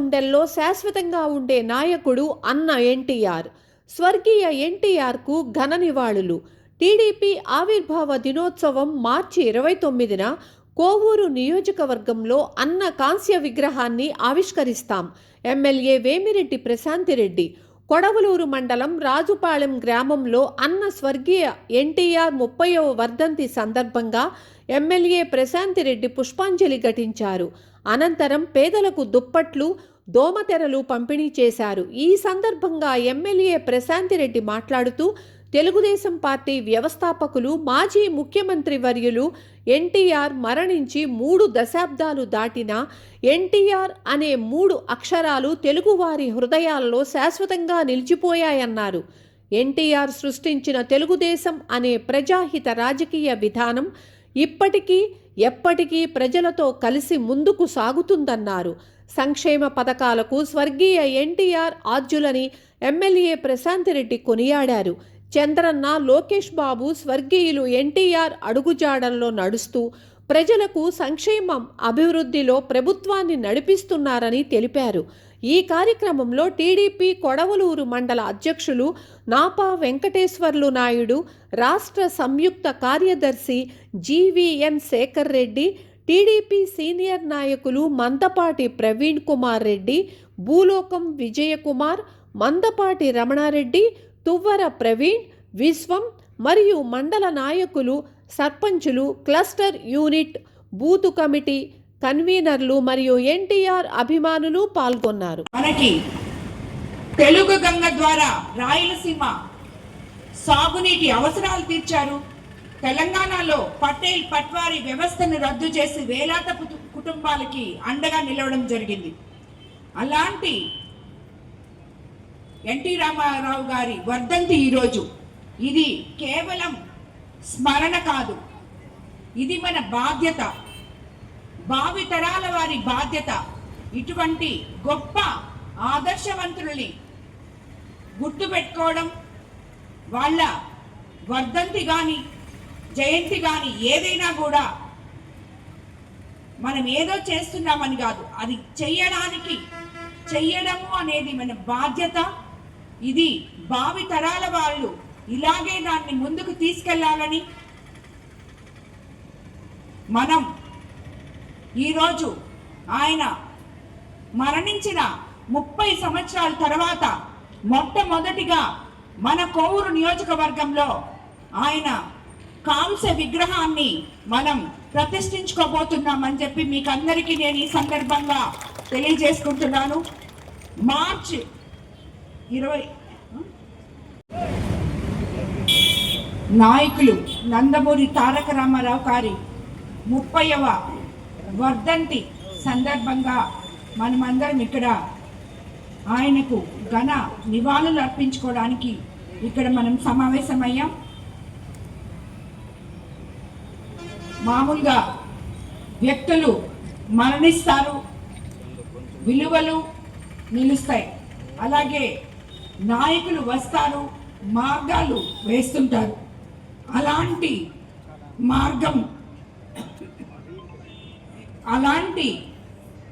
గుండెల్లో శాశ్వతంగా ఉండే నాయకుడు అన్న ఎన్టీఆర్. స్వర్గీయ ఎన్టీఆర్కు ఘన నివాళులు. టీడీపీ ఆవిర్భావ దినోత్సవం మార్చి ఇరవై తొమ్మిదిన కోవూరు నియోజకవర్గంలో అన్న కాంస్య విగ్రహాన్ని ఆవిష్కరిస్తాం. ఎమ్మెల్యే వేమిరెడ్డి ప్రశాంతిరెడ్డి. కొడవలూరు మండలం రాజుపాలెం గ్రామంలో అన్న స్వర్గీయ ఎన్టీఆర్ ముప్పైవ వర్ధంతి సందర్భంగా ఎమ్మెల్యే ప్రశాంతిరెడ్డి పుష్పాంజలి ఘటించారు. అనంతరం పేదలకు దుప్పట్లు దోమతెరలు పంపిణీ చేశారు. ఈ సందర్భంగా ఎమ్మెల్యే ప్రశాంతిరెడ్డి మాట్లాడుతూ తెలుగుదేశం పార్టీ వ్యవస్థాపకులు మాజీ ముఖ్యమంత్రి వర్యులు ఎన్టీఆర్ మరణించి మూడు దశాబ్దాలు దాటిన ఎన్టీఆర్ అనే మూడు అక్షరాలు తెలుగువారి హృదయాల్లో శాశ్వతంగా నిలిచిపోయాయన్నారు. ఎన్టీఆర్ సృష్టించిన తెలుగుదేశం అనే ప్రజాహిత రాజకీయ విధానం ఇప్పటికీ ఎప్పటికీ ప్రజలతో కలిసి ముందుకు సాగుతుందన్నారు. సంక్షేమ పథకాలకు స్వర్గీయ ఎన్టీఆర్ ఆద్యులని ఎమ్మెల్యే ప్రశాంతిరెడ్డి కొనియాడారు. చంద్రన్న లోకేష్ బాబు స్వర్గీయులు ఎన్టీఆర్ అడుగుజాడల్లో నడుస్తూ ప్రజలకు సంక్షేమం అభివృద్ధిలో ప్రభుత్వాన్ని నడిపిస్తున్నారని తెలిపారు. ఈ కార్యక్రమంలో టీడీపీ కొడవలూరు మండల అధ్యక్షులు నాపా వెంకటేశ్వర్లు నాయుడు రాష్ట్ర సంయుక్త కార్యదర్శి GVN Sekhar Reddy TDP senior నాయకులు మందపాటి ప్రవీణ్ కుమార్ రెడ్డి భూలోకం విజయకుమార్ మందపాటి రమణారెడ్డి తువ్వర ప్రవీణ్ విశ్వం మరియు మండల నాయకులు సర్పంచులు క్లస్టర్ యూనిట్ బూతు కమిటీ కన్వీనర్లు మరియు ఎన్టీఆర్ అభిమానులు పాల్గొన్నారు. మనకి తెలుగు గంగ ద్వారా రాయలసీమ సాగునీటి అవసరాలు తీర్చారు. తెలంగాణలో పటేల్ పట్వారి వ్యవస్థను రద్దు చేసి వేలాద కుటు- కుటుంబాలకి అండగా నిలవడం జరిగింది. అలాంటి ఎన్టీ రామారావు గారి వర్ధంతి ఈరోజు. ఇది కేవలం స్మరణ కాదు. ఇది మన బాధ్యత. భావి తరాల వారి బాధ్యత. ఇటువంటి గొప్ప ఆదర్శవంతుల్ని గుర్తుపెట్టుకోవడం వాళ్ళ వర్ధంతి కానీ జయంతి కానీ ఏదైనా కూడా మనం ఏదో చేస్తున్నామని కాదు అది చెయ్యడానికి చెయ్యడము అనేది మన బాధ్యత. ఇది భావి తరాల వాళ్ళు ఇలాగే దాన్ని ముందుకు తీసుకెళ్ళాలని మనం ఈరోజు ఆయన మరణించిన ముప్పై సంవత్సరాల తర్వాత మొట్టమొదటిగా మన కోవూరు నియోజకవర్గంలో ఆయన కాంస్య విగ్రహాన్ని మనం ప్రతిష్ఠించుకోబోతున్నామని చెప్పి మీకు అందరికీ నేను ఈ సందర్భంగా తెలియజేసుకుంటున్నాను. మార్చ్ ఇరవై నాయకులు నందమూరి తారక రామారావు గారి ముప్పైవ వర్ధంతి సందర్భంగా మనమందరం ఇక్కడ ఆయనకు ఘన నివాళులు అర్పించుకోవడానికి ఇక్కడ మనం సమావేశమయ్యాం. మామూలుగా వ్యక్తులు మరణిస్తారు విలువలు నిలుస్తాయి. అలాగే నాయకులు వస్తారు మార్గాలు వేస్తుంటారు. అలాంటి మార్గం అలాంటి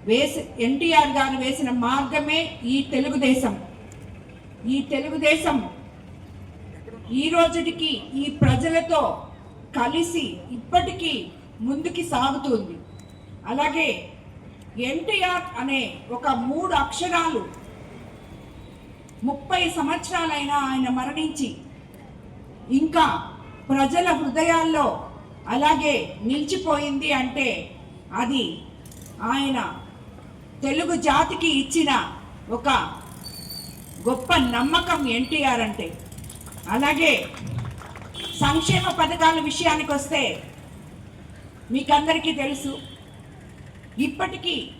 వేసి ఎన్టీఆర్ గారు వేసిన మార్గమే ఈ తెలుగుదేశం. ఈ తెలుగుదేశం ఈ రోజుటికి ఈ ప్రజలతో కలిసి ఇప్పటికీ ముందుకి సాగుతుంది అలాగే ఎన్టీఆర్ అనే ఒక మూడు అక్షరాలు ముప్పై సంవత్సరాలైనా ఆయన మరణించి ఇంకా ప్రజల హృదయాల్లో అలాగే నిలిచిపోయింది అంటే అది ఆయన తెలుగు జాతికి ఇచ్చిన ఒక గొప్ప నమ్మకం ఎన్టీఆర్ అంటే. అలాగే సంక్షేమ పథకాల విషయానికి వస్తే మీకందరికీ తెలుసు ఇప్పటికీ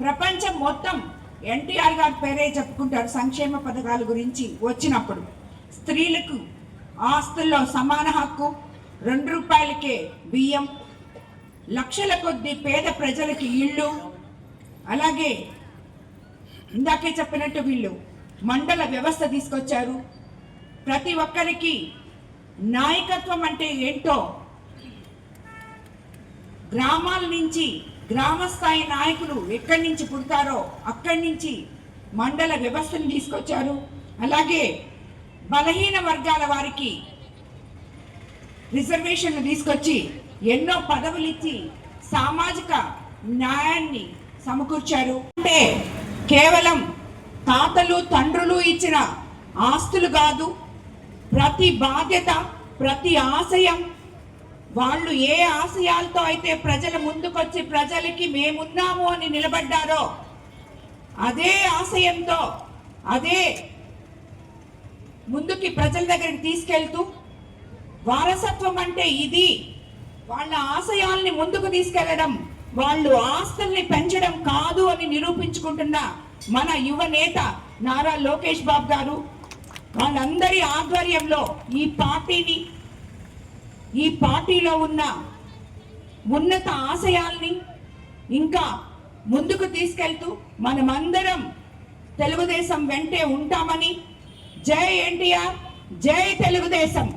ప్రపంచం మొత్తం ఎన్టీఆర్ గారి పేరే చెప్పుకుంటారు సంక్షేమ పథకాల గురించి వచ్చినప్పుడు. స్త్రీలకు ఆస్తుల్లో సమాన హక్కు రెండు రూపాయలకే బియ్యం లక్షల కొద్ది పేద ప్రజలకి ఇళ్ళు అలాగే ఇందాకే చెప్పినట్టు వీళ్ళు మండల వ్యవస్థ తీసుకొచ్చారు. ప్రతి ఒక్కరికి నాయకత్వం అంటే ఏంటో గ్రామాల నుంచి గ్రామస్థాయి నాయకులు ఎక్కడి నుంచి పుడతారో అక్కడి నుంచి మండల వ్యవస్థను తీసుకొచ్చారు. అలాగే బలహీన వర్గాల వారికి రిజర్వేషన్లు తీసుకొచ్చి ఎన్నో పదవులు ఇచ్చి సామాజిక న్యాయాన్ని సమకూర్చారు. అంటే కేవలం తాతలు తండ్రులు ఇచ్చిన ఆస్తులు కాదు ప్రతి బాధ్యత ప్రతి ఆశయం వాళ్ళు ఏ ఆశయాలతో అయితే ప్రజల ముందుకొచ్చి ప్రజలకి మేమున్నాము అని నిలబడ్డారో అదే ఆశయంతో అదే ముందుకి ప్రజల దగ్గరికి తీసుకెళ్తూ వారసత్వం అంటే ఇది. వాళ్ళ ఆశయాల్ని ముందుకు తీసుకెళ్ళడం వాళ్ళు ఆస్తుల్ని పెంచడం కాదు అని నిరూపించుకుంటున్న మన యువ నేత నారా లోకేష్ బాబు గారు వాళ్ళందరి ఆధ్వర్యంలో ఈ పార్టీని ఈ పార్టీలో ఉన్న ఉన్నత ఆశయాల్ని ఇంకా ముందుకు తీసుకెళ్తూ మనమందరం తెలుగుదేశం వెంటే ఉంటామని జై ఎన్టీఆర్ జై తెలుగుదేశం.